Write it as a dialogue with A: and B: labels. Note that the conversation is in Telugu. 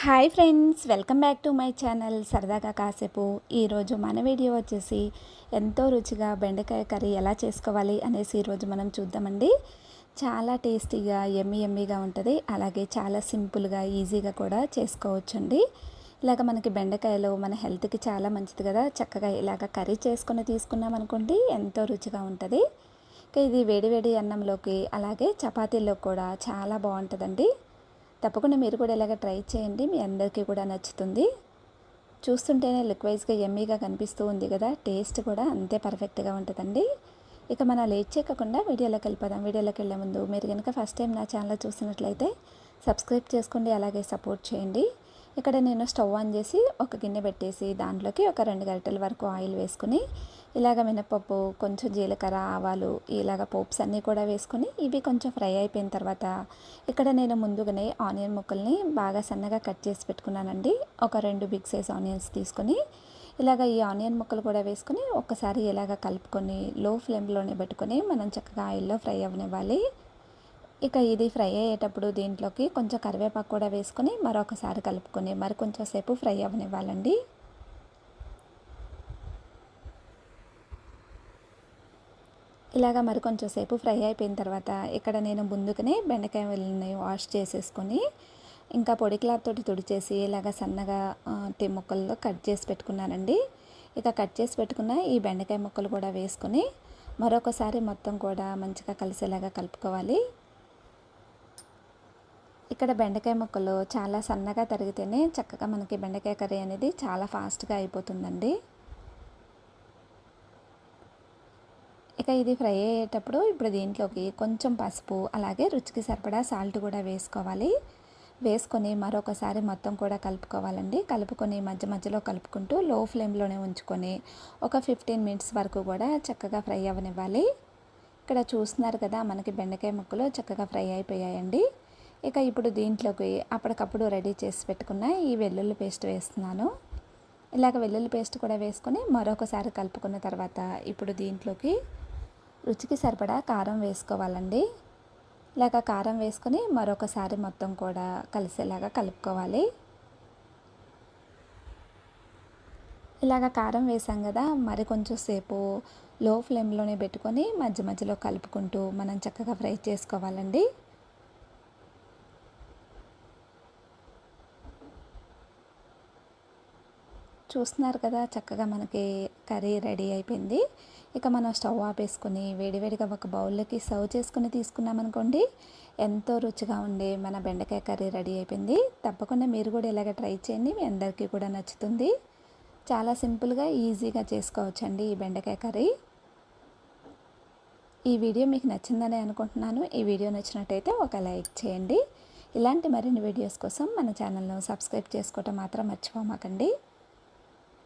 A: Hi friends welcome back to my channel సరదాగా కాసేపు. ఈరోజు మన వీడియో వచ్చేసి ఎంతో రుచిగా బెండకాయ కర్రీ ఎలా చేసుకోవాలి అనేసి ఈరోజు మనం చూద్దామండి. చాలా టేస్టీగా ఎమ్మి ఎమ్మిగా ఉంటుంది. అలాగే చాలా సింపుల్గా ఈజీగా కూడా చేసుకోవచ్చండి. ఇలాగ మనకి బెండకాయలు మన హెల్త్కి చాలా మంచిది కదా. చక్కగా ఇలాగ కర్రీ చేసుకుని తీసుకున్నాం అనుకోండి ఎంతో రుచిగా ఉంటుంది. ఇది వేడివేడి అన్నంలోకి అలాగే చపాతీల్లో కూడా చాలా బాగుంటుందండి. తప్పకుండా మీరు కూడా ఇలాగ ట్రై చేయండి. మీ అందరికీ కూడా నచ్చుతుంది. చూస్తుంటేనే లిక్వైజ్గా ఎమ్మీగా కనిపిస్తూ ఉంది కదా. టేస్ట్ కూడా అంతే పర్ఫెక్ట్గా ఉంటుందండి. ఇక మనం లేట్ చేయకుండా వీడియోలోకి వెళ్ళిపోదాం. వీడియోలోకి వెళ్ళే ముందు మీరు కనుక ఫస్ట్ టైం నా ఛానల్ చూసినట్లయితే సబ్స్క్రైబ్ చేసుకోండి. అలాగే సపోర్ట్ చేయండి. ఇక్కడ నేను స్టవ్ ఆన్ చేసి ఒక గిన్నె పెట్టేసి దాంట్లోకి ఒక రెండు గరిటెల వరకు ఆయిల్ వేసుకుని ఇలాగ మినపప్పు కొంచెం జీలకర్ర ఆవాలు ఇలాగ పోప్స్ అన్నీ కూడా వేసుకొని ఇవి కొంచెం ఫ్రై అయిపోయిన తర్వాత ఇక్కడ నేను ముందుగానే ఆనియన్ ముక్కల్ని బాగా సన్నగా కట్ చేసి పెట్టుకున్నానండి. ఒక రెండు బిగ్ సైజ్ ఆనియన్స్ తీసుకొని ఇలాగ ఈ ఆనియన్ ముక్కలు కూడా వేసుకొని ఒక్కసారి ఇలాగ కలుపుకొని లో ఫ్లేమ్లోనే పెట్టుకొని మనం చక్కగా ఆయిల్లో ఫ్రై అవ్వనివ్వాలి. ఇక ఇది ఫ్రై అయ్యేటప్పుడు దీంట్లోకి కొంచెం కరివేపాకు కూడా వేసుకొని మరొకసారి కలుపుకొని మరి కొంచెం సేపు ఫ్రై అవ్వనివ్వాలండి. ఇలాగా మరి కొంచెం సేపు ఫ్రై అయిపోయిన తర్వాత ఇక్కడ నేను ముందుగానే బెండకాయ వాష్ చేసేసుకొని ఇంకా పొడి క్లాత్ తోటి తుడిచేసి ఇలాగ సన్నగా ముక్కల్లో కట్ చేసి పెట్టుకున్నానండి. ఇక కట్ చేసి పెట్టుకున్న ఈ బెండకాయ ముక్కలు కూడా వేసుకొని మరొకసారి మొత్తం కూడా మంచిగా కలిసేలాగా కలుపుకోవాలి. ఇక్కడ బెండకాయ ముక్కలు చాలా సన్నగా తరిగితేనే చక్కగా మనకి బెండకాయ కర్రీ అనేది చాలా ఫాస్ట్గా అయిపోతుందండి. ఇక ఇది ఫ్రై అయ్యేటప్పుడు ఇప్పుడు దీంట్లోకి కొంచెం పసుపు అలాగే రుచికి సరిపడా సాల్ట్ కూడా వేసుకోవాలి. వేసుకొని మరొకసారి మొత్తం కూడా కలుపుకోవాలండి. కలుపుకొని మధ్య మధ్యలో కలుపుకుంటూ లో ఫ్లేమ్లోనే ఉంచుకొని ఒక ఫిఫ్టీన్ మినిట్స్ వరకు కూడా చక్కగా ఫ్రై అవ్వనివ్వాలి. ఇక్కడ చూస్తున్నారు కదా మనకి బెండకాయ ముక్కలు చక్కగా ఫ్రై అయిపోయాయండి. ఇక ఇప్పుడు దీంట్లోకి అప్పటికప్పుడు రెడీ చేసి పెట్టుకున్న ఈ వెల్లుల్లి పేస్ట్ వేస్తున్నాను. ఇలాగ వెల్లుల్లి పేస్ట్ కూడా వేసుకొని మరొకసారి కలుపుకున్న తర్వాత ఇప్పుడు దీంట్లోకి రుచికి సరిపడా కారం వేసుకోవాలండి. ఇలాగ కారం వేసుకొని మరొకసారి మొత్తం కూడా కలిసేలాగా కలుపుకోవాలి. ఇలాగ కారం వేసాం కదా మరి కొంచెం సేపు లో ఫ్లేమ్లోనే పెట్టుకొని మధ్య మధ్యలో కలుపుకుంటూ మనం చక్కగా ఫ్రై చేసుకోవాలండి. చూస్తున్నారు కదా చక్కగా మనకి కర్రీ రెడీ అయిపోయింది. ఇక మనం స్టవ్ ఆపేసుకొని వేడివేడిగా ఒక బౌల్లోకి సర్వ్ చేసుకుని తీసుకున్నామనుకోండి ఎంతో రుచిగా ఉండే మన బెండకాయ కర్రీ రెడీ అయిపోయింది. తప్పకుండా మీరు కూడా ఇలాగ ట్రై చేయండి మీ అందరికీ కూడా నచ్చుతుంది. చాలా సింపుల్గా ఈజీగా చేసుకోవచ్చండి ఈ బెండకాయ కర్రీ. ఈ వీడియో మీకు నచ్చిందని అనుకుంటున్నాను. ఈ వీడియో నచ్చినట్టయితే ఒక లైక్ చేయండి. ఇలాంటి మరిన్ని వీడియోస్ కోసం మన ఛానల్ను సబ్స్క్రైబ్ చేసుకోవటం మాత్రం మర్చిపోమాకండి.